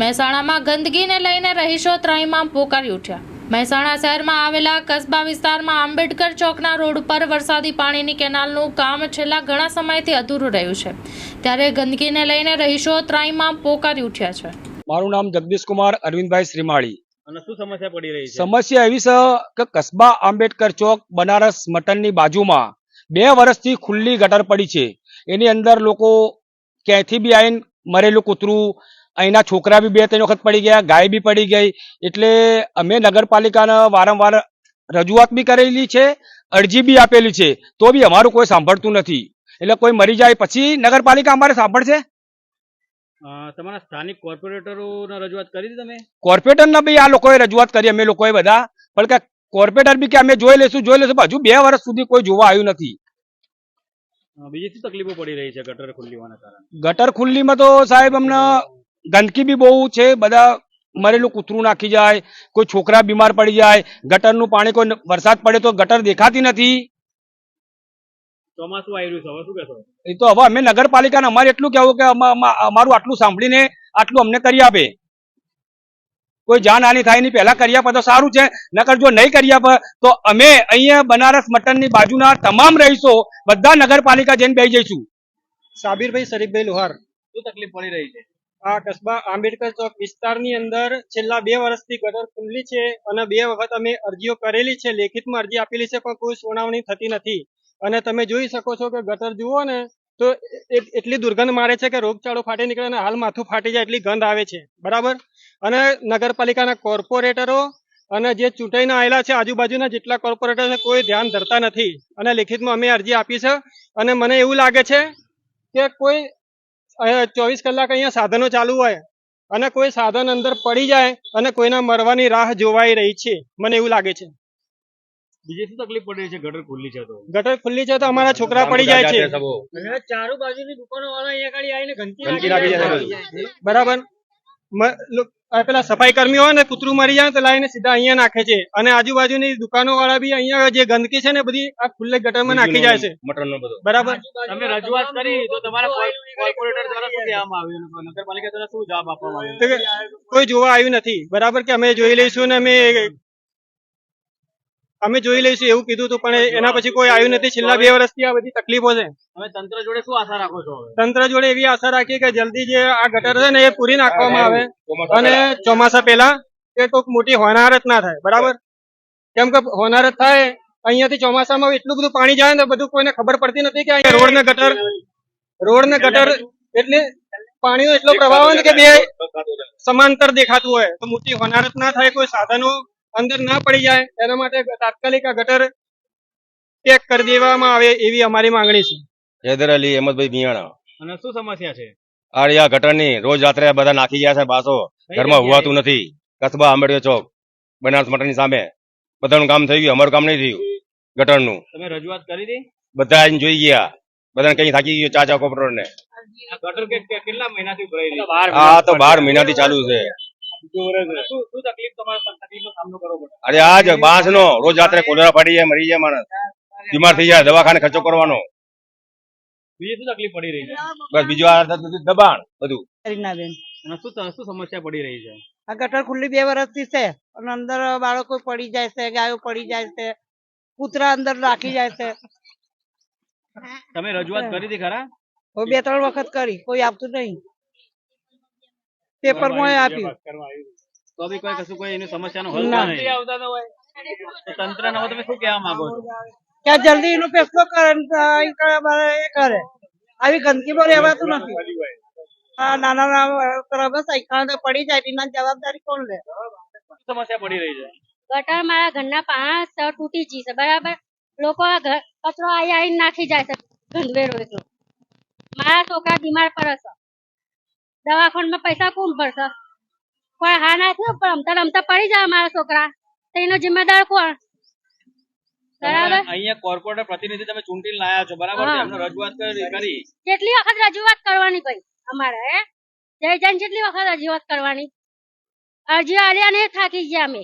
મહેસાણામાં ગંદકીને લઈને રહીશો ત્રાહિમામ પોકારી ઉઠ્યા. મહેસાણા શહેરમાં આવેલા કસ્બા વિસ્તારમાં આંબેડકર ચોકના રોડ પર વરસાદી પાણીની કેનાલનું કામ છેલ્લા ઘણા સમયથી અધૂરું રહ્યું છે. ત્યારે ગંદકીને લઈને રહીશો ત્રાહિમામ પોકારી ઉઠ્યા છે. મારું નામ જગદીશ કુમાર અરવિંદભાઈ શ્રીમાળી. અને શું સમસ્યા પડી રહી છે? સમસ્યા એવી છે કે કસ્બા આંબેડકર ચોક બનારસ મટનની બાજુમાં બે વર્ષથી ખુલ્લી ગટર પડી છે. એની અંદર લોકો ક્યાંયથી બી આવીને મરેલું કૂતરું અહીંના છોકરા બી બે ત્રણ વખત પડી ગયા ગાય બી પડી ગઈ. એટલે અમે નગરપાલિકાને વારંવાર રજૂઆત બી કરેલી છે અરજી બી આપેલી છે. તો બી અમારું કોઈ સાંભળતું નથી. એટલે કોઈ મરી જાય પછી નગરપાલિકા અમારે સાંભળશે? તમારા સ્થાનિક કોર્પોરેટરોને રજૂઆત કરી હતી તમે? કોર્પોરેટરને બી આ લોકોએ રજૂઆત કરી અમે લોકોએ બધા. પણ કે કોર્પોરેટર બી કે અમે જોઈ લઈશું જોઈ પણ હજુ બે વર્ષ સુધી કોઈ જોવા આવ્યું નથી. બીજી તકલીફો પડી રહી છે ગટર ખુલ્લી હોવાના કારણે? ગટર ખુલ્લીમાં તો સાહેબ અમને ગંદકી બી બહુ છે બધા મરેલું કૂતરું નાખી જાય કોઈ છોકરા બીમાર પડી જાય ગટરનું પાણી કોઈ વરસાદ પડે તો ગટર દેખાતી નથી. ચોમાસું આવી રહ્યું છે હવે શું કહેશો? એ તો હવે અમે નગરપાલિકાને અમારે એટલું કહેવું કે અમા- અમા- અમારું આટલું સાંભળીને આટલું અમને કરી આપે. કોઈ જાનહાનિ થાય નહીં પહેલા કરી આપે તો સારું છે નકર જો નહીં કરી આપે તો અમે અહીંયા બનારસ મટનની બાજુના તમામ રહીશો બધા નગરપાલિકા જઈને બેસી જઈશું. સાબિરભાઈ શરીફભાઈ લોહાર. શું તકલીફ પડી રહી છે? આ કસ્બા આંબેડકર ચોક વિસ્તારની અંદર છેલ્લા બે વર્ષથી ગટર ખુલ્લી છે અને બે વખત અમે અરજીઓ કરેલી છે. લેખિતમાં અરજી આપેલી છે, પણ કોઈ સુનાવણી થતી નથી. અને તમે જોઈ શકો છો કે ગટર જુઓ ને, તો એટલી દુર્ગંધ મારે છે કે રોગચાળો ફાટી નીકળે અને હાલ માથું ફાટી જાય એટલી ગંધ આવે છે. બરાબર? અને નગરપાલિકાના કોર્પોરેટરો અને જે ચૂંટાઈને આવેલા છે, આજુબાજુના જેટલા કોર્પોરેટર છે કોઈ ધ્યાન ધરતા નથી. અને લેખિતમાં અમે અરજી આપી છે. અને મને એવું લાગે છે કે કોઈ ચોવીસ કલાક અહીંયા સાધનો ચાલુ હોય અને કોઈ સાધન અંદર પડી જાય અને કોઈના મરવાની રાહ જોવાઈ રહી છે. મને એવું લાગે છે. બીજી શું તકલીફ પડી છે ગટર ખુલ્લી છે તો. ગટર ખુલ્લી છે તો અમારા છોકરા પડી જાય છે. ચારો બાજુની દુકાનો વાળા અહીંયા આગળ આવીને ગંદકી બરાબર. પેલા સફાઈ કર્મી હોય ને કૂતરું મરી જાય તો લાવીને સીધા અહીંયા નાખે છે. અને આજુબાજુની દુકાનો વાળા બી અહીંયા જે ગંદકી છે ને બધી આ ખુલ્લે ગટરમાં નાખી જાય છે. મટન નો બધો. બરાબર? તમે રજૂઆત કરી તો તમારા કોર્પોરેટર દ્વારા શું કહેવામાં આવ્યું? નગરપાલિકા દ્વારા શું જવાબ આપવામાં આવ્યો? કોઈ જોવા આવ્યું નથી. બરાબર કે અમે જોઈ લઈશું ને અમે અમે જોઈ લઈશું એવું કીધું હતું પણ એના પછી કોઈ આવ્યું નથી. છેલ્લા બે વર્ષથી આ બધી તકલીફો છે. તમે તંત્ર જોડે શું આશા રાખો છો તંત્ર જોડે એવી આશા રાખીએ કે જલ્દી જે આ ગટર છે ને એ પૂરી નાખવામાં આવે. અને ચોમાસા પહેલા એ કોઈક મોટી હોનારત ના થાય બરાબર? કેમ કે હોનારત થાય અહીંયાથી ચોમાસામાં એટલું બધું પાણી જાય ને બધું કોઈને ખબર પડતી નથી કે અહીંયા રોડ ને ગટર રોડ ને ગટર એટલે પાણીનો એટલો પ્રભાવ હોય ને કે બે સમાંતર દેખાતું હોય. તો મોટી હોનારત ના થાય કોઈ સાધનો અંદર ના પડી જાય એના માટે તાત્કાલિક આ ગટર પેક કરી દેવામાં આવે એવી અમારી માંગણી છે. હૈદર અલી અહેમદભાઈ મિયાણા. અને શું સમસ્યા છે? આ રહ્યા ગટરની રોજ રાત્રે બધા નાખી ગયા છે બાસો ઘરમાં હોવાતું નથી. કસબા આંબેડકર ચોક બનારસ મટનની સામે. બધાનું કામ થઈ ગયું અમારું કામ નહીં થયું ગટરનું. તમે રજૂઆત કરી હતી? બધા આવીને જોઈ ગયા. બધાને કઈ થાકી ગયું ચાચા કોપરેટર ને આ ગટર કેટલા મહિનાથી આ તો બાર મહિનાથી ચાલુ છે. અરે આજ બાંસ નો રોજ રાત્રે કોલેરા પડી જાય મરી જાય માણસ. બીમાર થઈ જાય દવાખાને ખર્ચો કરવાનો. બીજી શું તકલીફ પડી રહી છે? બસ બીજું આ દબાણ બધું. રીનાબેન શું શું સમસ્યા પડી રહી છે? આ ગટર ખુલ્લી બે વર્ષથી છે. અને અંદર બાળકો પડી જાય છે ગાયો પડી જાય છે કૂતરા અંદર રાખી જાય છે. તમે રજૂઆત કરી હતી ખરા? બે ત્રણ વખત કરી કોઈ આપતું નહીં. પેપરમાં આપ્યું તો બી કોઈ કશું કોઈ એની સમસ્યાનો હલ ના. નથી આવતા તો તંત્રને હવે તમે શું કહેવા માંગો છો? કે જલ્દી એનો ફેસલો કરે ને એ કરે. આવી ગંદકીમાં રહેવાતું નથી. હા નાના નાના બસ અહીં પડી જાય એના જવાબદારી કોણ લે? સમસ્યા પડી રહી છે? ગટર મારા ઘરના પાણા તૂટી ગઈ છે બરાબર? લોકો આ ઘર કચરો આઈ આઈને નાખી જાય છે. ગંદવેરો એટલો. મારા છોકરા બીમાર પડે છે. દવાખાનામાં પૈસા કોણ ભરશે? કોઈ હા ના થયો? પણ રમતા રમતા પડી જાય મારા છોકરા. તો એનો જિમ્મેદાર કોણ? બરાબર? અહીંયા કોર્પોરેટર પ્રતિનિધિ તમે ચૂંટીને લાયા છો બરાબર? એમને રજૂઆત કરી કરી. કેટલી વખત રજૂઆત કરવાની ભાઈ અમારે હે? જય જન કેટલી વખત રજૂઆત કરવાની. અરજી આલ્યા ને થાકી ગયા અમે.